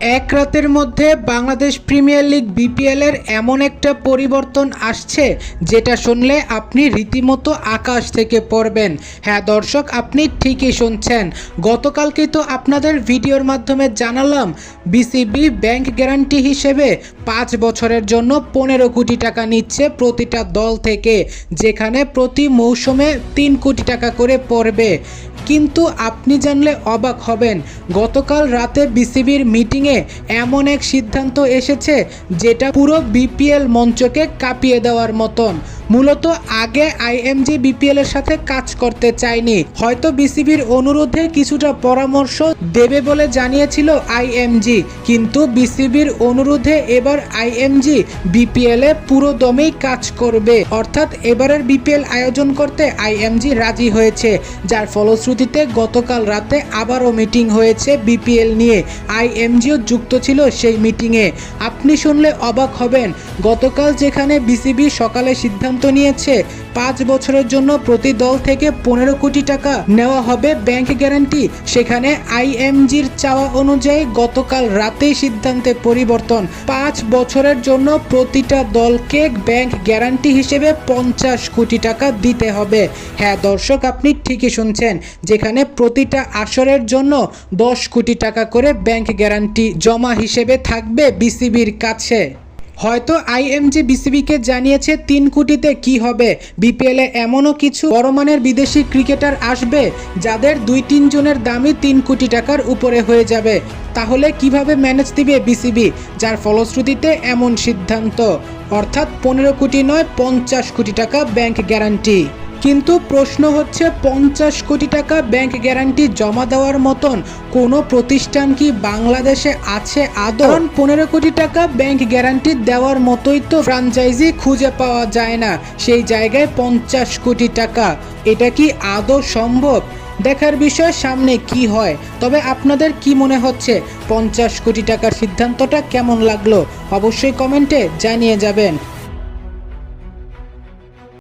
এক রাতের মধ্যে বাংলাদেশ প্রিমিয়ার লিগ বিপিএল এর এমন একটা পরিবর্তন আসছে যেটা শুনলে আপনি রীতিমতো আকাশ থেকে পড়বেন। হ্যাঁ দর্শক, আপনি ঠিকই শুনছেন। গতকালকে তো আপনাদের ভিডিওর মাধ্যমে জানালাম, বিসিবি ব্যাংক গ্যারান্টি হিসেবে পাঁচ বছরের জন্য পনেরো কোটি টাকা নিচ্ছে প্রতিটা দল থেকে, যেখানে প্রতি মৌসুমে তিন কোটি টাকা করে পড়বে। কিন্তু আপনি জানলে অবাক হবেন, গতকাল রাতে বিসিবির মিটিংয়ে এমন এক সিদ্ধান্ত এসেছে যেটা পুরো বিপিএল মঞ্চকে কাঁপিয়ে দেওয়ার মতন। মূলত আগে আইএমজি বিপিএল এর সাথে কাজ করতে চায়নি। হয়তো বিসিবির অনুরোধে কিছুটা পরামর্শ দেবে বলে জানিয়েছিল আইএমজি। কিন্তু বিসিবির অনুরোধে এবার আইএমজি বিপিএল এ পুরো দমেই কাজ করবে। অর্থাৎ এবারের বিপিএল আয়োজন করতে আইএমজি রাজি হয়েছে। যার ফলশ্রুতিতে গতকাল রাতে আবারও মিটিং হয়েছে বিপিএল নিয়ে। আইএমজিও যুক্ত ছিল সেই মিটিংয়ে। আপনি শুনলে অবাক হবেন, গতকাল যেখানে বিসিবি সকালে সিদ্ধান্ত নিয়েছে। পাঁচ বছরের জন্য প্রতি দল থেকে পনেরো কোটি টাকা নেওয়া হবে ব্যাংক গ্যারান্টি। সেখানে আইএমজির চাওয়া অনুযায়ী গতকাল রাতেই সিদ্ধান্তে পরিবর্তন। পাঁচ বছরের জন্য প্রতিটা দলকে ব্যাংক গ্যারান্টি হিসেবে পঞ্চাশ কোটি টাকা দিতে হবে। হ্যাঁ দর্শক, আপনি ঠিকই শুনছেন। যেখানে প্রতিটা আসরের জন্য দশ কোটি টাকা করে ব্যাংক গ্যারান্টি জমা হিসেবে থাকবে বিসিবির কাছে। হয়তো আইএমজি বিসিবিকে জানিয়েছে তিন কোটিতে কি হবে। বিপিএলে এমনও কিছু বড়মানের বিদেশি ক্রিকেটার আসবে, যাদের দুই তিন জনের দামই তিন কোটি টাকার উপরে হয়ে যাবে। তাহলে কীভাবে ম্যানেজ দিবে বিসিবি, যার ফলশ্রুতিতে এমন সিদ্ধান্ত? অর্থাৎ পনেরো কোটি নয়, পঞ্চাশ কোটি টাকা ব্যাংক গ্যারান্টি। কিন্তু প্রশ্ন হচ্ছে, পঞ্চাশ কোটি টাকা ব্যাংক গ্যারান্টি জমা দেওয়ার মতন কোনো প্রতিষ্ঠান কি বাংলাদেশে আছে আদৌ? কারণ পনেরো কোটি টাকা ব্যাংক গ্যারান্টি দেওয়ার মতোই তো ফ্রাঞ্চাইজি খুঁজে পাওয়া যায় না। সেই জায়গায় পঞ্চাশ কোটি টাকা, এটা কি আদৌ সম্ভব? দেখার বিষয় সামনে কি হয়। তবে আপনাদের কি মনে হচ্ছে, পঞ্চাশ কোটি টাকার সিদ্ধান্তটা কেমন লাগল? অবশ্যই কমেন্টে জানিয়ে যাবেন।